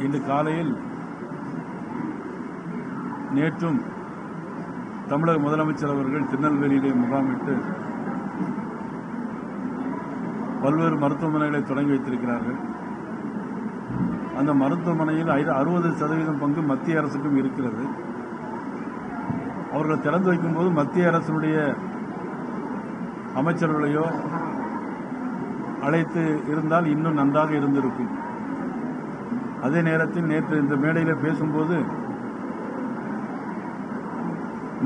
இன்று காலையில் நேற்றும் தமிழக முதலமைச்சர் அவர்கள் திருநெல்வேலியிலே முகாமிட்டு பல்வேறு மருத்துவமனைகளை தொடங்கி வைத்திருக்கிறார்கள். அந்த மருத்துவமனையில் ஐ- அறுபது சதவீதம் பங்கு மத்திய அரசுக்கும் இருக்கிறது. அவர்கள் திறந்து வைக்கும்போது மத்திய அரசுடைய அமைச்சர்களையோ அழைத்து இருந்தால் இன்னும் நன்றாக இருந்திருக்கும். அதே நேரத்தில் நேற்று இந்த மேடையில் பேசும்போது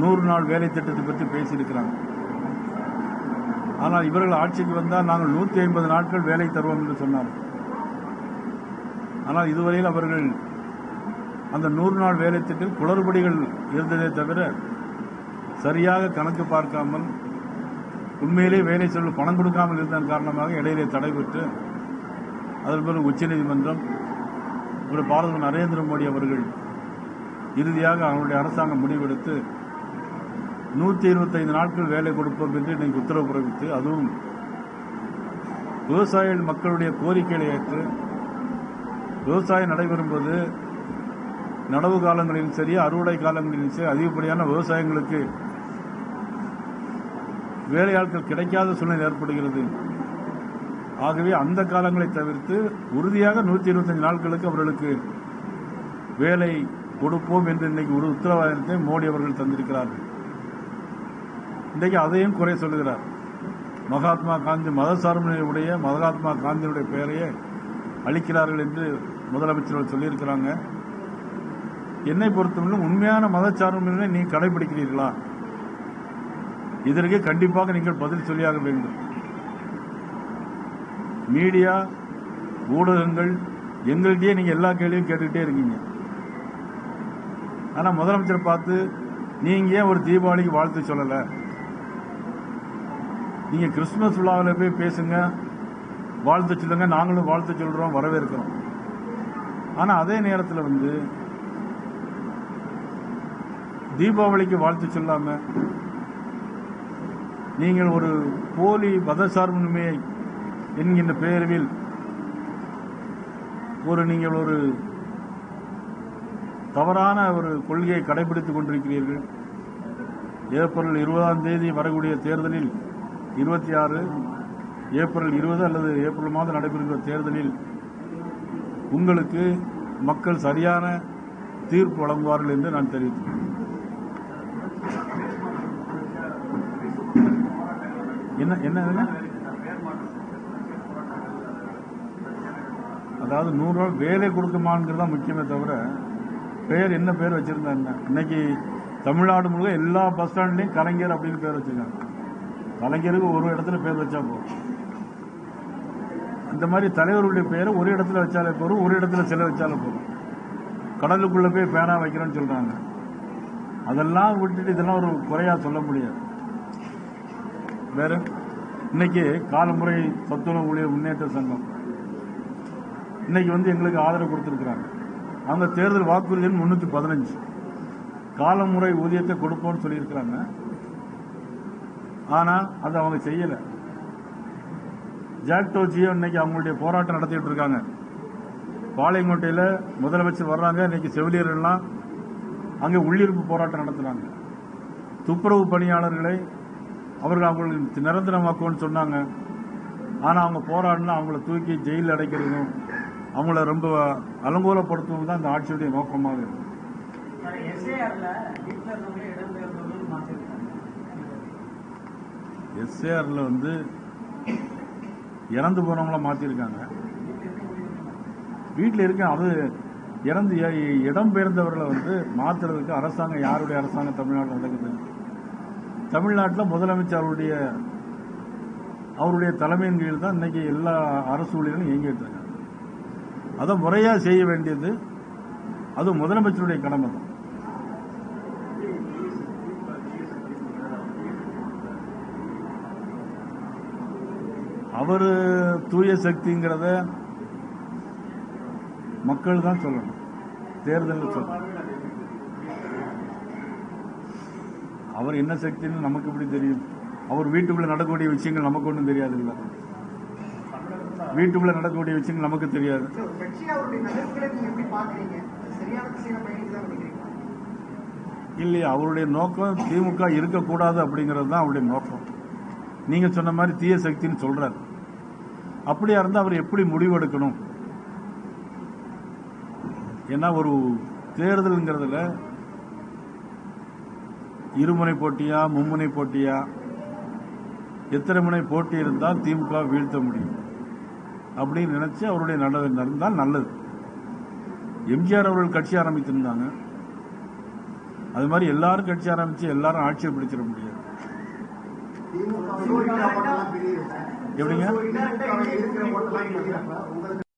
நூறு நாள் வேலை திட்டத்தை பற்றி பேசியிருக்கிறாங்க. ஆனால் இவர்கள் ஆட்சிக்கு வந்தால் நாங்கள் நூற்றி ஐம்பது நாட்கள் வேலை தருவோம் என்று சொன்னார். ஆனால் இதுவரையில் அவர்கள் அந்த நூறு நாள் வேலை திட்டத்தில் குளறுபடிகள் இருந்ததே தவிர சரியாக கணக்கு பார்க்காமல் உண்மையிலே வேலை சொல்ல பணம் கொடுக்காமல் இருந்ததன் காரணமாக இடையிலே தடைபெற்று அதன் பிறகு உச்சநீதிமன்றம் ஒரு பாரத நரேந்திர மோடி அவர்கள் இறுதியாக அவருடைய அரசாங்கம் முடிவெடுத்து நூற்றி இருபத்தைந்து நாட்கள் வேலை கொடுப்போம் என்று இன்னைக்கு உத்தரவு பிறப்பித்து அதுவும் விவசாயிகள் மக்களுடைய கோரிக்கைகளை ஏற்று விவசாயம் நடைபெறும்போது நடவு காலங்களிலும் சரி அறுவடை காலங்களிலும் சரி அதிகப்படியான விவசாயங்களுக்கு வேலையாட்கள் கிடைக்காத சூழ்நிலை ஏற்படுகிறது. ஆகவே அந்த காலங்களை தவிர்த்து உறுதியாக நூற்றி இருபத்தஞ்சு நாட்களுக்கு அவர்களுக்கு வேலை கொடுப்போம் என்று இன்னைக்கு ஒரு உத்தரவாதத்தை மோடி அவர்கள் தந்திருக்கிறார்கள். இன்றைக்கு அதையும் குறை சொல்லுகிறார். மகாத்மா காந்தி மத மதசார்பினுடைய மகாத்மா காந்தியினுடைய பெயரையே அளிக்கிறார்கள் என்று முதலமைச்சர்கள் சொல்லியிருக்கிறாங்க. என்னை பொறுத்தவரை உண்மையான மதச்சார்பினை நீ கடைபிடிக்கிறீர்களா? இதற்கு கண்டிப்பாக நீங்கள் பதில் சொல்லியாக வேண்டும். மீடியா ஊடகங்கள் எங்கள்கிட்டயே நீங்க எல்லா கேள்வியும் கேட்டுக்கிட்டே இருக்கீங்க. ஆனா முதலமைச்சர் பார்த்து நீங்க ஏன் ஒரு தீபாவளிக்கு வாழ்த்து சொல்லல? நீங்க கிறிஸ்துமஸ் விழாவில் போய் பேசுங்க வாழ்த்து சொல்லுங்க நாங்களும் வாழ்த்து சொல்றோம் வரவேற்கிறோம். ஆனா அதே நேரத்தில் வந்து தீபாவளிக்கு வாழ்த்து சொல்லாம நீங்கள் ஒரு போலி மதசார்பின்மையை என்கின்ற பெயர்வில் ஒரு நீங்கள் ஒரு தவறான ஒரு கொள்கையை கடைபிடித்துக் கொண்டிருக்கிறீர்கள். ஏப்ரல் இருபதாம் தேதி வரக்கூடிய தேர்தலில் இருபத்தி ஆறு ஏப்ரல் இருபது அல்லது ஏப்ரல் மாதம் நடைபெறுகிற தேர்தலில் உங்களுக்கு மக்கள் சரியான தீர்ப்பு வழங்குவார்கள் என்று நான் தெரிவித்தேன் என்ன என்ன என்ன அதாவது நூறு வேலை கொடுக்குமாங்கிறது தான் முக்கியமே தவிர பேர் என்ன பேர் வச்சுருந்தாங்க? இன்னைக்கு தமிழ்நாடு முழுக்க எல்லா பஸ் ஸ்டாண்ட்லையும் கலைஞர் அப்படின்னு பேர் வச்சுருக்காங்க. கலைஞருக்கு ஒரு இடத்துல பேர் வச்சா போதும். இந்த மாதிரி தலைவருடைய பேரை ஒரு இடத்துல வச்சாலே போதும் ஒரு இடத்துல சிலை வச்சாலே போதும். கடலுக்குள்ளே போய் பேனா வைக்கிறேன்னு சொல்கிறாங்க அதெல்லாம் விட்டுட்டு இதெல்லாம் ஒரு குறையாக சொல்ல முடியாது. வேறு? இன்னைக்கு காலமுறை சத்துணவு ஊழியர் முன்னேற்ற சங்கம். இன்னைக்கு வந்து எங்களுக்கு ஆதரவு கொடுத்துருக்குறாங்க. அவங்க தேர்தல் வாக்குறுதி முன்னூற்றி முன்னூத்தி பதினஞ்சு. காலமுறை ஊதியத்தை கொடுப்போம்னு சொல்லியிருக்கிறாங்க. ஆனா அதை அவங்க செய்யல. ஜாக்டோ ஜியோ இன்னைக்கு அவங்களுடைய போராட்டம் நடத்திட்டு இருக்காங்க. பாளையங்கோட்டையில முதலமைச்சர் வர்றாங்க. இன்னைக்கு செவிலியர்கள்லாம் அங்கே உள்ளிருப்பு போராட்டம் நடத்துறாங்க. துப்புரவு பணியாளர்களை அவர்கள் அவங்களுக்கு நிரந்தரமாக்குவோம்னு சொன்னாங்க. ஆனால் அவங்க போராடினா அவங்கள தூக்கி ஜெயிலில் அடைக்கிறதும் அவங்கள ரொம்ப அலங்கோலப்படுத்துவது தான் இந்த ஆட்சியுடைய நோக்கமாக இருக்கு. எஸ்ஏஆர்ல மாற்றிருக்காங்க வந்து இறந்து போனவங்கள மாத்திருக்காங்க. வீட்டில் இருக்க அது இறந்து இடம்பெயர்ந்தவர்களை வந்து மாத்துறதுக்கு அரசாங்கம் யாருடைய அரசாங்கம் தமிழ்நாட்டில் நடக்குது? தமிழ்நாட்டில் முதலமைச்சர் அவருடைய அவருடைய தலைமையின் கீழ் தான் இன்னைக்கு எல்லா அரசு ஊழியர்களும் இயங்கிட்டு அதை முறையா செய்ய வேண்டியது அது முதலமைச்சருடைய கடமை தான். அவர் தூய சக்திங்கிறத மக்கள் தான் சொல்லணும். தேர்தலில் சொல்லணும். அவர் என்ன சக்தின்னு நமக்கு எப்படி தெரியும்? அவர் வீட்டுக்குள்ள நடக்கக்கூடிய விஷயங்கள் நமக்கு ஒன்றும் தெரியாது இல்லை வீட்டுக்குள்ள நடக்கக்கூடிய விஷயங்கள் நமக்கு தெரியாது. இல்லையா அவருடைய நோக்கம் திமுக இருக்கக்கூடாது அப்படிங்கிறது தான் அவருடைய நோக்கம். நீங்க சொன்ன மாதிரி தீய சக்தின்னு சொல்றாரு. அப்படியா இருந்தா அவர் எப்படி முடிவெடுக்கணும் ஏன்னா ஒரு தேர்தலுங்கிறதுல இருமுனை போட்டியா மும்முனை போட்டியா எத்தனை முனை போட்டி இருந்தால் திமுக வீழ்த்த முடியும்? அப்படின்னு நினைச்சு அவருடைய நடவை நடந்தால் நல்லது. எம்ஜிஆர் அவர்கள் கட்சி ஆரம்பித்திருந்தாங்க. அது மாதிரி எல்லாரும் கட்சி ஆரம்பிச்சு எல்லாரும் ஆட்சியை பிடிச்சிட முடியாது. எப்படிங்க?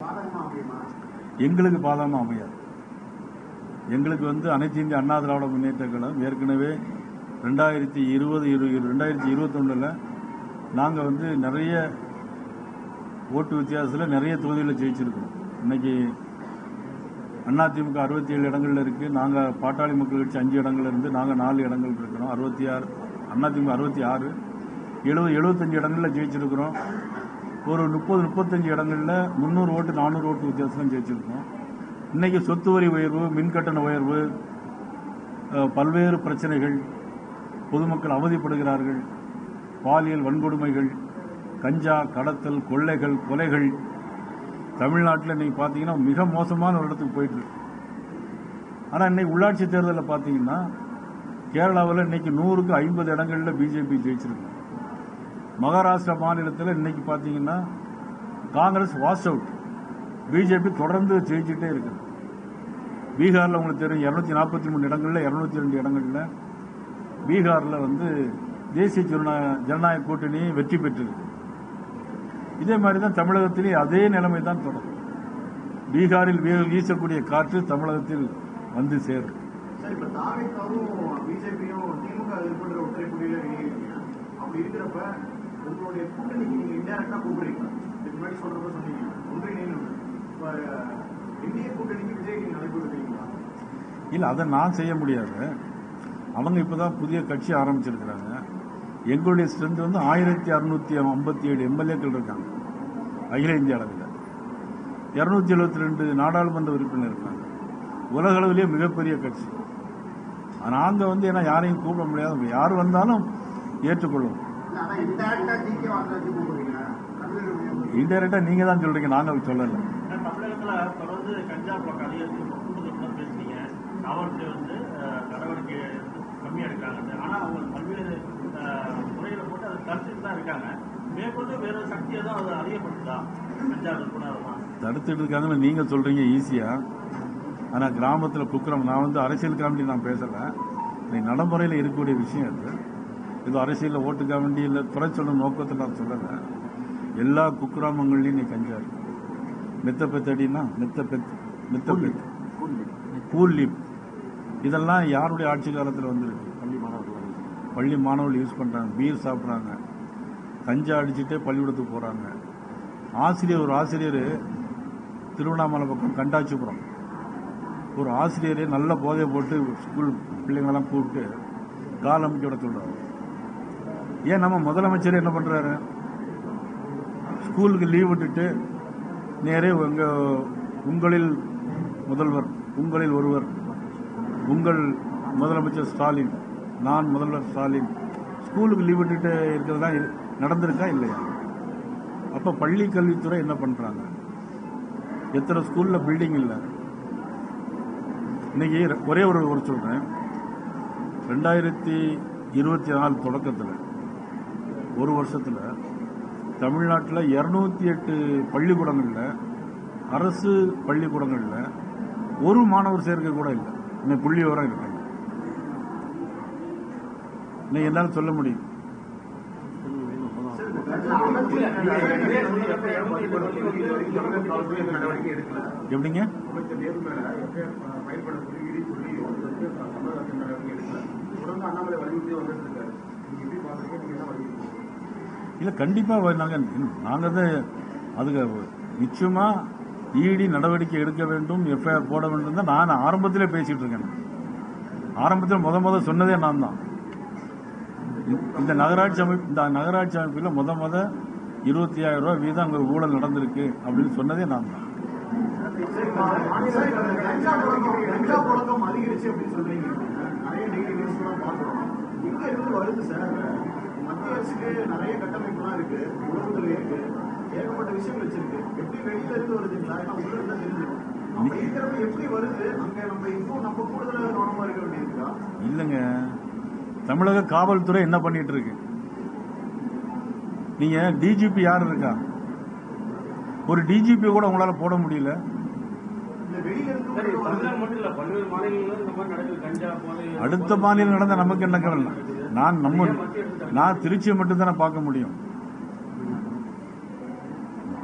பாதகமா எங்களுக்கு பாதமா அமையாது. எங்களுக்கு வந்து அனைத்து இந்திய அண்ணா திராவிட முன்னேற்ற கழகம் ஏற்கனவே ரெண்டாயிரத்தி இருபது இரு ரெண்டாயிரத்தி இருபத்தொன்னில் நாங்கள் வந்து நிறைய ஓட்டு வித்தியாசத்தில் நிறைய தொகுதிகளில் ஜெயிச்சிருக்கோம் இன்னைக்கு அதிமுக அறுபத்தி ஏழு இடங்களில் இருக்குது நாங்கள் பாட்டாளி மக்கள் கட்சி அஞ்சு இடங்கள் இருந்து நாங்கள் நாலு இடங்கள் இருக்கிறோம். அறுபத்தி ஆறு அதிமுக அறுபத்தி ஆறு எழுபது எழுபத்தஞ்சு இடங்களில் ஜெயிச்சிருக்கிறோம். ஒரு முப்பது முப்பத்தஞ்சு இடங்களில் முந்நூறு ஓட்டு நானூறு ஓட்டு வித்தியாசம் ஜெயிச்சிருக்கோம் இன்றைக்கி சொத்து வரி உயர்வு மின்கட்டண உயர்வு பல்வேறு பிரச்சனைகள் பொதுமக்கள் அவதிப்படுகிறார்கள் பாலியல் வன்கொடுமைகள் கஞ்சா கடத்தல் கொள்ளைகள் கொலைகள். தமிழ்நாட்டில் இன்றைக்கி பார்த்தீங்கன்னா மிக மோசமான ஒரு இடத்துக்கு போயிட்டு ஆனால் இன்னைக்கு உள்ளாட்சி தேர்தலில் பார்த்தீங்கன்னா கேரளாவில் இன்றைக்கி நூறுக்கு ஐம்பது இடங்களில் பிஜேபி ஜெயிச்சிருக்கு. மகாராஷ்டிரா மாநிலத்தில் இன்னைக்கு பார்த்தீங்கன்னா காங்கிரஸ் வாஷ் அவுட். பிஜேபி தொடர்ந்து ஜெயிச்சுட்டே இருக்குது பீகாரில் உங்களுக்கு தெரியும் இரநூத்தி நாற்பத்தி மூணு இடங்களில் இரநூத்தி ரெண்டு இடங்களில். பீகாரில் வந்து தேசிய ஜனநாயக கூட்டணி வெற்றி பெற்றிருக்கு. இதே மாதிரி தான் தமிழகத்திலே அதே நிலைமை தான் தொடரும். பீகாரில் வீசக்கூடிய காற்று தமிழகத்தில் வந்து சேரும். இப்ப இப்ப இல்லை அதை நான் செய்ய முடியாது. அவங்க இப்பதான் புதிய கட்சி ஆரம்பிச்சிருக்கிறாங்க. எங்களுடைய ஸ்ட்ரென்த் வந்து ஆயிரத்தி அறுநூத்தி ஐம்பத்தி ஏழு எம்எல்ஏக்கள் இருக்காங்க. அகில இந்திய அளவில். இரநூத்தி எழுபத்தி ரெண்டு நாடாளுமன்ற உறுப்பினர் இருக்காங்க. உலக அளவிலேயே மிகப்பெரிய கட்சி. நாங்கள் வந்து ஏன்னா யாரையும் கூப்பிட முடியாது. யார் வந்தாலும் ஏற்றுக்கொள்ளும் இல்ல இன்டெரக்டா நீங்க தான் சொல்றீங்க. நாங்க சொல்லல. தொடர்ந்து நடவடிக்கை கம்மியா இருக்காங்க ஆனா அவங்க பல்வேறு முறைகளை போட்டு அதை தடுத்துட்டு தான் இருக்காங்க. மேற்கொண்டு வேற சக்தி எதுவும் அதை அதிகப்படுத்துதா கஞ்சா விற்பனை தடுத்துட்டு இருக்காங்கன்னு நீங்க சொல்றீங்க ஈஸியா ஆனா கிராமத்துல குக்கிரம் நான் வந்து அரசியலுக்காண்டி நான் பேசல. இது நடைமுறையில் இருக்கக்கூடிய விஷயம் அது. இது அரசியலில் ஓட்டுக்காக வேண்டி இல்லை துறை சொல்லும் நோக்கத்தில் நான் சொல்லலை. எல்லா குக்கிராமங்கள்லையும் நீ கஞ்சா இருக்கு மெத்த பெத்தடினா மெத்த பெத் மெத்த பெத் கூல்லீப் இதெல்லாம் யாருடைய ஆட்சி காலத்தில் வந்திருக்கு? பள்ளி மாணவர்கள் யூஸ் பண்ணுறாங்க பீர் சாப்பிட்றாங்க. கஞ்சா அடிச்சுட்டே பள்ளிக்கூடத்துக்கு போகிறாங்க ஆசிரியர் ஒரு ஆசிரியர் திருவண்ணாமலை பக்கம் கண்டாச்சிபுரம். ஒரு ஆசிரியரே நல்ல போதை போட்டு ஸ்கூல் பிள்ளைங்களெல்லாம் கூப்பிட்டு கால் அமைக்க விட சொல்கிறார் ஏன் நம்ம முதலமைச்சர் என்ன பண்ணுறாரு ஸ்கூலுக்கு லீவ் விட்டுட்டு நேரே உங்கள் உங்களில் முதல்வர் உங்களில் ஒருவர் உங்கள் முதலமைச்சர் ஸ்டாலின் நான் முதல்வர் ஸ்டாலின் ஸ்கூலுக்கு லீவ் விட்டுட்டு இருக்கிறதா நடந்திருக்கா இல்லையா? அப்போ பள்ளி கல்வித்துறை என்ன பண்ணுறாங்க எத்தனை ஸ்கூலில் பில்டிங் இல்லை? இன்னைக்கு ஒரே ஒரு ஒரு சொல்கிறேன் ரெண்டாயிரத்தி இருபத்தி நாலு தொடக்கத்தில் ஒரு வருஷத்தில் தமிழ்நாட்டில் இரநூத்தி எட்டு பள்ளிக்கூடங்களில் அரசு பள்ளிக்கூடங்களில் ஒரு மாணவர் சேர்க்கை கூட இல்லை. இன்னும் புள்ளி விவரம் இருக்காங்க இன்னைக்கு என்னால் சொல்ல முடியும். எப்படிங்க? இல்லை கண்டிப்பாக நாங்கள் நாங்கள் தான் அதுக்கு நிச்சயமாக இடி நடவடிக்கை எடுக்க வேண்டும் எஃப்ஐஆர் போட வேண்டும் தான் நான் ஆரம்பத்திலே பேசிகிட்டு இருக்கேன். ஆரம்பத்தில் முத முத சொன்னதே நான் தான் இந்த நகராட்சி அமைப்பு இந்த நகராட்சி அமைப்பில் முத முத இருபத்தி ஆயிரம் ரூபாய் வீதம் அங்கே ஊழல் நடந்திருக்கு அப்படின்னு சொன்னதே நான் தான். வருது சார் மத்திய அரசுக்கு நிறைய கட்டமைப்புலாம் இருக்கு இருக்கு ஏகப்பட்ட வச்சிருக்கு எப்படி வெளியில இருந்து வருதுங்களா ஏன்னா உள்ள இருந்தா தெரிஞ்சிடும் இருக்கிறப்ப எப்படி வருது அங்க நம்ம இன்னும் நம்ம கூடுதலாக கவனமா இருக்க வேண்டியிருக்கா இல்லைங்க. தமிழக காவல்துறை என்ன பண்ணிட்டு இருக்கு நீங்க டிஜிபி யார் இருக்கா? ஒரு டிஜிபி கூட உங்களால போட முடியல. அடுத்த மாநிலம் நடந்த நமக்கு என்ன கவலை? நான் நம்ம நான் திருச்சியை மட்டும்தானே பார்க்க முடியும்.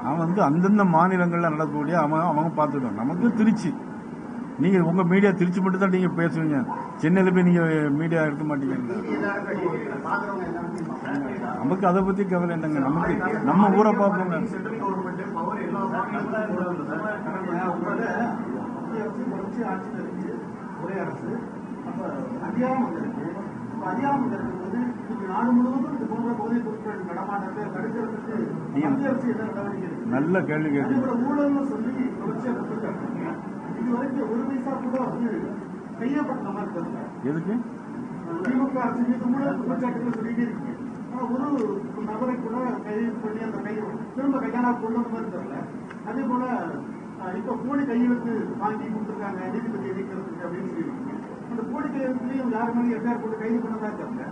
நான் வந்து அந்தந்த மாநிலங்களில் நடக்கக்கூடிய அவங்க அவங்க பார்த்துட்டோம் நமக்கு திருச்சி. நீங்கள் உங்கள் மீடியா திருச்சி மட்டும் தான் நீங்கள் பேசுவீங்க. சென்னையில் போய் நீங்கள் மீடியா எடுக்க மாட்டீங்க நமக்கு அதை பற்றி கவலை இல்லைங்க. நமக்கு நம்ம ஊரை பார்ப்போங்க. நல்ல கேள்வி அதே கேட்டீங்க. எதுக்கு? திமுக அரசு மீது ஊழல் குற்றச்சாட்டுகள் சொல்லிட்டே இருக்கு. ஆனா ஒரு நபரை கூட கைது பண்ணி அந்த கை திரும்ப கையாளா கொண்டு மாதிரி தெரியல. அதே போல இப்ப கோடி கையெழுத்து வாங்கி கொடுத்துருக்காங்க நீதிபதி இணைக்கிறதுக்கு அப்படின்னு சொல்லியிருக்கீங்க அந்த கோடி கையெழுத்துலையும் யார் மேலே எஃப்ஐஆர் போட்டு கைது பண்ணதா தெரியல.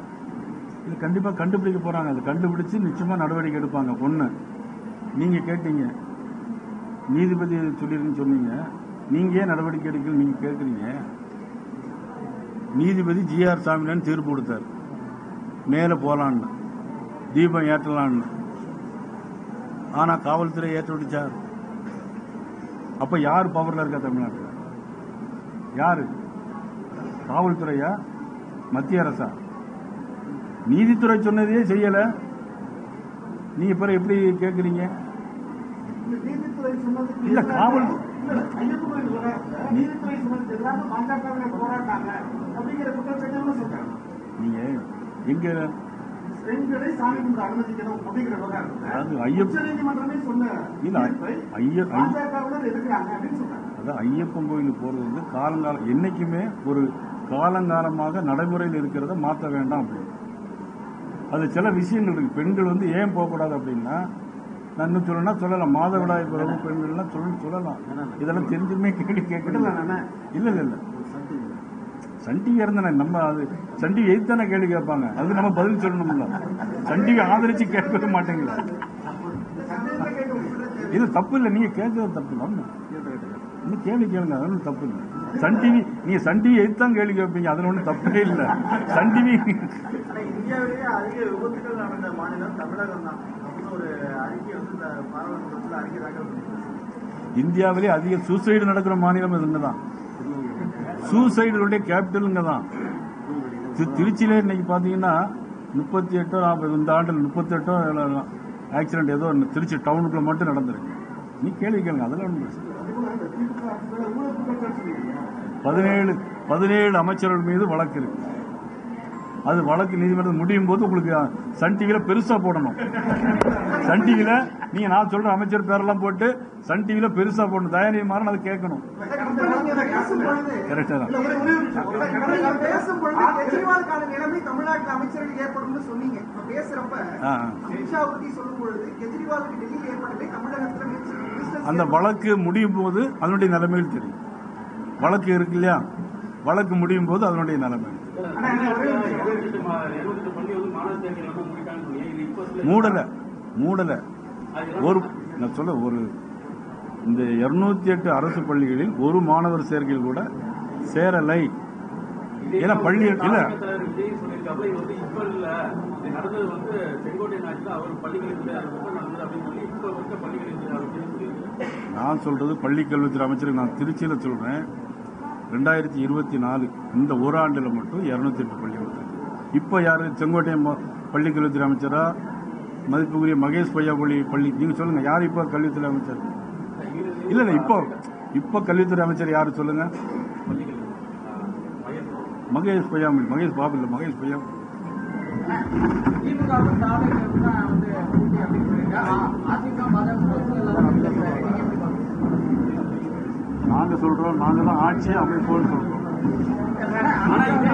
இது கண்டிப்பா கண்டுபிடிக்க போறாங்க. அது கண்டுபிடிச்சு நிச்சயமா நடவடிக்கை எடுப்பாங்க. ஒண்ணு நீங்க கேட்டீங்க. நீதிபதி சொல்லிருக்குன்னு சொன்னீங்க. நீங்க ஏன் நடவடிக்கை எடுக்கல நீங்க கேட்குறீங்க நீதிபதி ஜிஆர் சாமிநாதன் தீர்ப்பு கொடுத்தார். மேல போலான்னு. தீபம் ஏற்றலான்னு ஆனா காவல்துறை ஏற்ற விட்டுச்சார் அப்ப யார் பவர்ல இருக்கா தமிழ்நாட்டில்? யாரு? காவல்துறையா? மத்திய அரசா? நீதித்துறை சொன்னதையே செய்யல. நீங்க பிறகு எப்படி சொன்னதுக்கு இல்ல, எதிராக- காவல் நீதித்துறை சொன்னதுக்கு எதிராக பாஜகவினர் போராட்டாங்க அப்படிங்கிற குற்றச்சாட்டு சொல்றாங்க. நீங்க எங்க பெண்களை சாமி கும்பிட அனுமதிக்கணும் அப்படிங்கிற விவகாரத்துல அது ஐயப்ப- உச்ச நீதிமன்றமே சொன்ன இல்ல, தீர்ப்பை ஐய- ஐய- பாஜகவினர் எதிர்க்கிறாங்க அப்படின்னு சொல்றாங்க. அதான் ஐயப்பன் கோயிலுக்கு போறது வந்து காலங்காலம் என்னைக்குமே ஒரு காலங்காலமாக நடைமுறையில் இருக்கிறத மாற்ற வேண்டாம் அப்படின்னு. அது சில விஷயங்கள் இருக்கு. பெண்கள் வந்து ஏன் போகக்கூடாது அப்படின்னா நான் இன்னும் சொல்லணும்னா சொல்லலாம். மாதவிடாய் பிறகு பெண்கள்லாம் சொல்ல சொல்லலாம். இதெல்லாம் தெரிஞ்சுமே கேள்வி கேட்கணும் இல்ல. இல்ல இல்ல சன் டிவி இருந்தானே நம்ம அது சன் டிவி எது தானே கேள்வி கேட்பாங்க. அது நம்ம பதில் சொல்லணும்ல. சன் டிவி ஆதரிச்சு கேட்கவே மாட்டீங்களா. இது தப்பு இல்லை. நீங்க கேட்கறது தப்பு இல்லை. இன்னும் கேள்வி கேளுங்க. அது ஒண்ணும் தப்பு இல்லை. சன் டிவி நீங்க சன் டிவி எது தான் கேள்வி கேட்பீங்க. அதுல ஒன்றும் தப்பே இல்லை. சன் டிவி இந்தியாவிலே அதிக சூசைடு நடக்கிற மாநிலம் இதுங்க தான் சூசைடுடைய கேபிட்டலுங்க தான் தி- திருச்சியில இன்னைக்கு பாத்தீங்கன்னா முப்பத்தி எட்டோ நாற்பது இந்த ஆண்டில் முப்பத்தி எட்டோ ஆக்சிடென்ட் ஏதோ திருச்சி டவுனுக்குள்ள மட்டும் நடந்திருக்கு. நீ கேள்வி கேளுங்க அதெல்லாம் பதினேழு பதினேழு அமைச்சர்கள் மீது வழக்கு இருக்கு. அது வழக்கு நீதிமன்றம் முடியும் போது உங்களுக்கு சன் டிவியில் பெருசாக போடணும். சன் டிவியில் நீங்கள் நான் சொல்கிற அமைச்சர் பேரெல்லாம் போட்டு சன் டிவியில் பெருசாக போடணும். தயாநிதி மாறன் அதை கேட்கணும். கரெக்டாக தான். அந்த வழக்கு முடியும் போது அதனுடைய நிலைமைகள் தெரியும். வழக்கு இருக்கு இல்லையா? வழக்கு முடியும் போது அதனுடைய நிலைமை. மூடல மூடல. ஒரு நான் சொல்ல ஒரு இந்த இருநூத்தி எட்டு அரசு பள்ளிகளில் ஒரு மாணவர் சேர்க்கையில் கூட சேரலை. ஏன்னா பள்ளி இல்ல. நான் சொல்றது பள்ளி கல்வித்துறை அமைச்சருக்கு நான் திருச்சியில சொல்றேன். ரெண்டாயிரத்தி இருபத்தி நாலு இந்த ஒரு மட்டும் இரநூத்தி எட்டு பள்ளி கொடுத்தாங்க இப்போ யாரு? செங்கோட்டையன் பள்ளி கல்வித்துறை அமைச்சரா? மதிப்புக்குரிய மகேஷ் பொய்யாபொழி பள்ளி. நீங்கள் சொல்லுங்கள் யார் இப்போ கல்வித்துறை அமைச்சர்? இல்லை இல்லை இப்போ இப்போ கல்வித்துறை அமைச்சர் யார் சொல்லுங்கள் மகேஷ் மகேஷ் பொய்யாமொழி மகேஷ் பாபு இல்லை மகேஷ் பொய்யாமொழி அதிமுக மதம் எல்லாரும் பேசுறாரு நீங்க எப்படி பாக்குறீங்க நாங்க சொல்றோம் நாங்க தான் ஆட்சி அமைப்போம்னு சொல்றோம். ஆனா இது